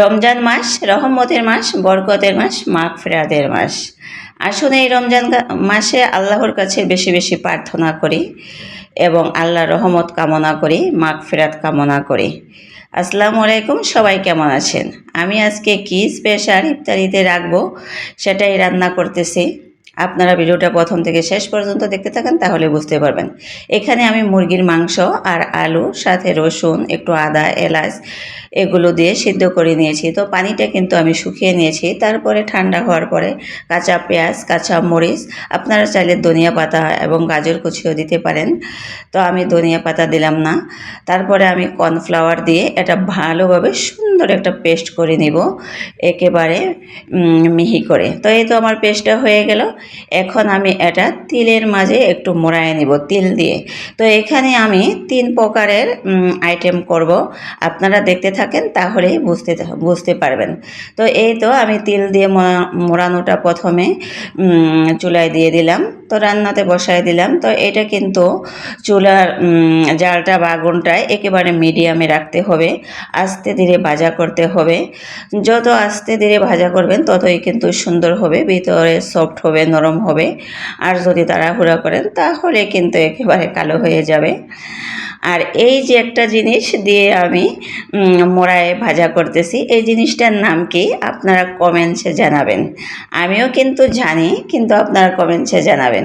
রমজান মাস রহমতের মাস, বরকতের মাস মাঘ ফেরাদের মাস। আসুন এই রমজান মাসে আল্লাহর কাছে বেশি বেশি প্রার্থনা করি এবং আল্লাহ রহমত কামনা করি মাঘ ফেরাত কামনা করি। আসসালামু আলাইকুম, সবাই কেমন আছেন? আমি আজকে কী স্পেশাল ইফতারিতে রাখব সেটাই রান্না করতেছি। আপনারা ভিডিওটা প্রথম থেকে শেষ পর্যন্ত দেখতে থাকেন, তাহলে বুঝতে পারবেন। এখানে আমি মুরগির মাংস আর আলু, সাথে রসুন, একটু আদা, এলাচ এগুলো দিয়ে সিদ্ধ করে নিয়েছি। তো পানিটা কিন্তু আমি শুকিয়ে নিয়েছি। তারপরে ঠান্ডা হওয়ার পরে কাঁচা পেঁয়াজ, কাঁচা মরিচ, আপনারা চাইলে ধনিয়া পাতা এবং গাজর কুচিও দিতে পারেন। তো আমি ধনিয়া পাতা দিলাম না। তারপরে আমি কর্নফ্লাওয়ার দিয়ে এটা ভালোভাবে সুন্দর একটা পেস্ট করে নিব, একেবারে মিহি করে। তো এই তো আমার পেস্টটা হয়ে গেল। এখন আমি এটা তিলের মাঝে একটু মোড়ায় নিব তিল দিয়ে। তো এখানে আমি তিন প্রকারের আইটেম করব। আপনারা দেখতে থাকেন, তাহলেই বুঝতে বুঝতে পারবেন। তো এই তো আমি তিল দিয়ে মোড়ানোটা প্রথমে চুলায় দিয়ে দিলাম। তো রান্নাতে বসায় দিলাম। তো এটা কিন্তু চুলার জালটা বা আগুনটায় একেবারে মিডিয়ামে রাখতে হবে। আস্তে ধীরে ভাজা করতে হবে। যত আস্তে ধীরে ভাজা করবেন, ততই কিন্তু সুন্দর হবে, ভিতরে সফট হবে নরম হবে। আর যদি তাড়াহুড়া করেন তাহলে কিন্তু একেবারে কালো হয়ে যাবে। আর এই যে একটা জিনিস দিয়ে আমি মোড়ায় ভাজা করতেছি, এই জিনিসটার নাম কি আপনারা কমেন্টসে জানাবেন। আমিও কিন্তু জানি, কিন্তু আপনারা কমেন্টসে জানাবেন।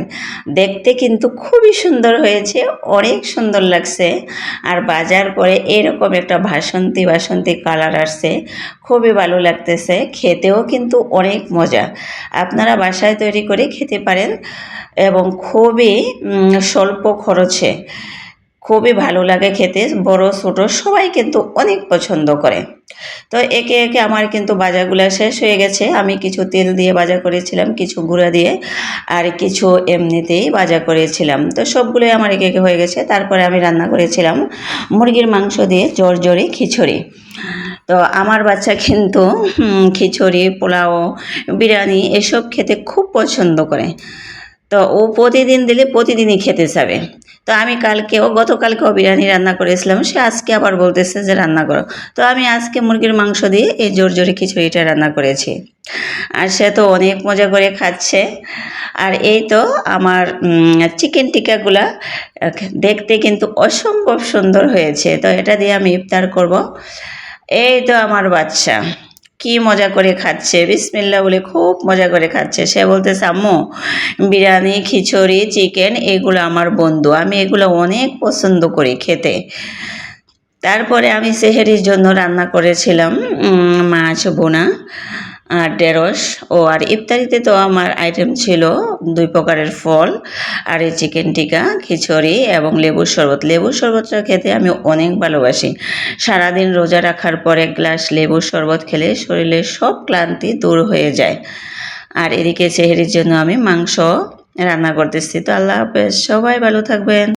দেখতে কিন্তু খুবই সুন্দর হয়েছে, অনেক সুন্দর লাগছে। আর বাজার পরে এরকম একটা ভাসন্তি বাসন্তী কালার আসছে, খুবই ভালো লাগতেছে, খেতেও কিন্তু অনেক মজা। আপনারা বাসায় তৈরি করে খেতে পারেন এবং খুবই স্বল্প খরচে। খুবই ভালো লাগে খেতে, বড়, ছোট, সবাই কিন্তু অনেক পছন্দ করে। তো একে একে আমার কিন্তু বাজারগুলো শেষ হয়ে গেছে। আমি কিছু তেল দিয়ে বাজা করেছিলাম, কিছু গুঁড়া দিয়ে, আর কিছু এমনিতেই বাজা করেছিলাম। তো সবগুলোই আমার একে একে হয়ে গেছে। তারপরে আমি রান্না করেছিলাম মুরগির মাংস দিয়ে জর্জরি খিচুড়ি। তো আমার বাচ্চা কিন্তু খিচুড়ি, পোলাও, বিরিয়ানি এসব খেতে খুব পছন্দ করে। তো ও প্রতিদিন দিলে প্রতিদিনই খেতে যাবে তো আমি কালকেও গতকালকেও বিরিয়ানি রান্না করেছিলাম, সে আজকে আবার বলতেছে যে রান্না করো। তো আমি আজকে মুরগির মাংস দিয়ে এই জোর জোরে খিচুড়িটা রান্না করেছি। আর সে তো অনেক মজা করে খাচ্ছে। আর এই তো আমার চিকেন টিকাগুলা দেখতে কিন্তু অসম্ভব সুন্দর হয়েছে। তো এটা দিয়ে আমি ইফতার করব। এই তো আমার বাচ্চা। কি মজা করে খাচ্ছে? বিসমিল্লা বলে খুব মজা করে খাচ্ছে। সে বলতে আম্মু, বিরিয়ানি, খিচুড়ি, চিকেন এগুলো আমার বন্ধু। আমি এগুলো অনেক পছন্দ করি খেতে। তারপরে আমি সেহেরির জন্য রান্না করেছিলাম মাছ বোনা আর ঢেঁড়স ও আর ইফতারিতে তো আমার আইটেম ছিল দুই প্রকারের ফল, আর এই চিকেন টিকা খিচুড়ি এবং লেবুর শরবত। লেবুর শরবতটা খেতে আমি অনেক ভালোবাসি। সারাদিন রোজা রাখার পর এক গ্লাস লেবুর শরবত খেলে শরীরের সব ক্লান্তি দূর হয়ে যায়। আর এদিকে সেহেরির জন্য আমি মাংস রান্না করতেছি। তো আল্লাহ হাফেজ, সবাই ভালো থাকবেন।